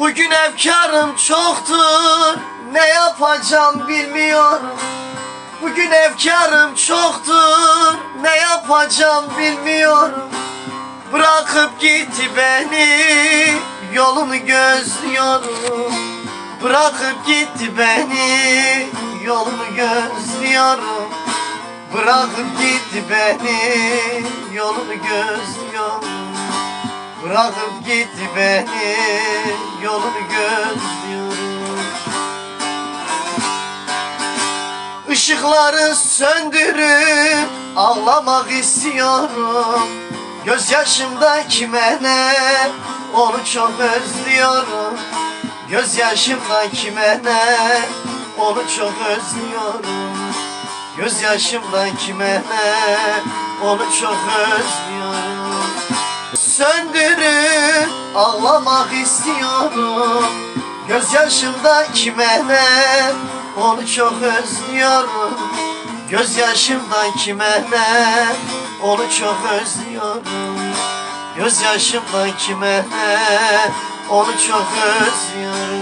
Bugün efkarım çoktur Ne yapacağım bilmiyorum. Bugün efkarım çoktur Ne yapacağım bilmiyorum. Bırakıp gitti beni Yolunu gözlüyorum. Bırakıp gitti beni Yolunu gözlüyorum. Bırakıp gitti beni Yolunu gözlüyorum Bırakıp gitti beni Yolunu gözlüyorum Işıkları söndürüp ağlamak istiyorum. Gözyaşımda kime ne onu çok özlüyorum. Gözyaşımda kime ne onu çok özlüyorum. Gözyaşımda kime ne onu çok özlüyorum Söndürüp ağlamak istiyorum. Gözyaşımda kime ne onu çok özlüyorum. Gözyaşımdan kime ne onu çok özlüyorum. Gözyaşımdan kime ne onu çok özlüyorum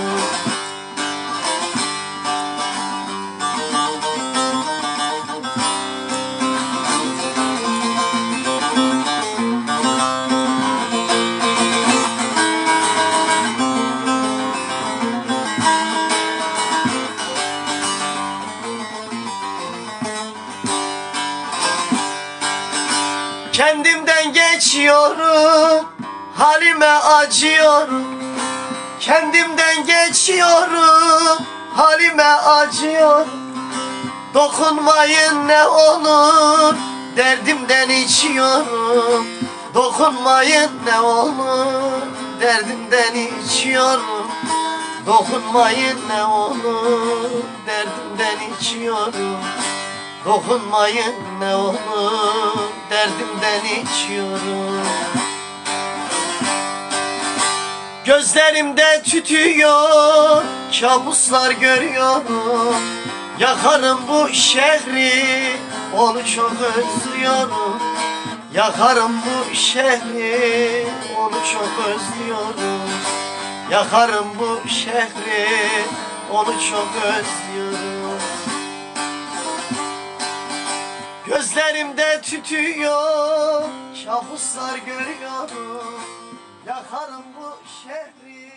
Kendimden geçiyorum Halime acıyorum. Kendimden geçiyorum Halime acıyorum. Dokunmayın ne olur Derdimden içiyorum. Dokunmayın ne olur Derdimden içiyorum. Dokunmayın ne olur Derdimden içiyorum Dokunmayın ne olur Derdimden içiyorum. Gözlerimde tütüyor Kabuslar görüyorum. Yakarım bu şehri Onu çok özlüyorum. Yakarım bu şehri Onu çok özlüyorum. Yakarım bu şehri Onu çok özlüyorum Gözlerimde tütüyor Kabuslar görüyorum Yakarım bu şehri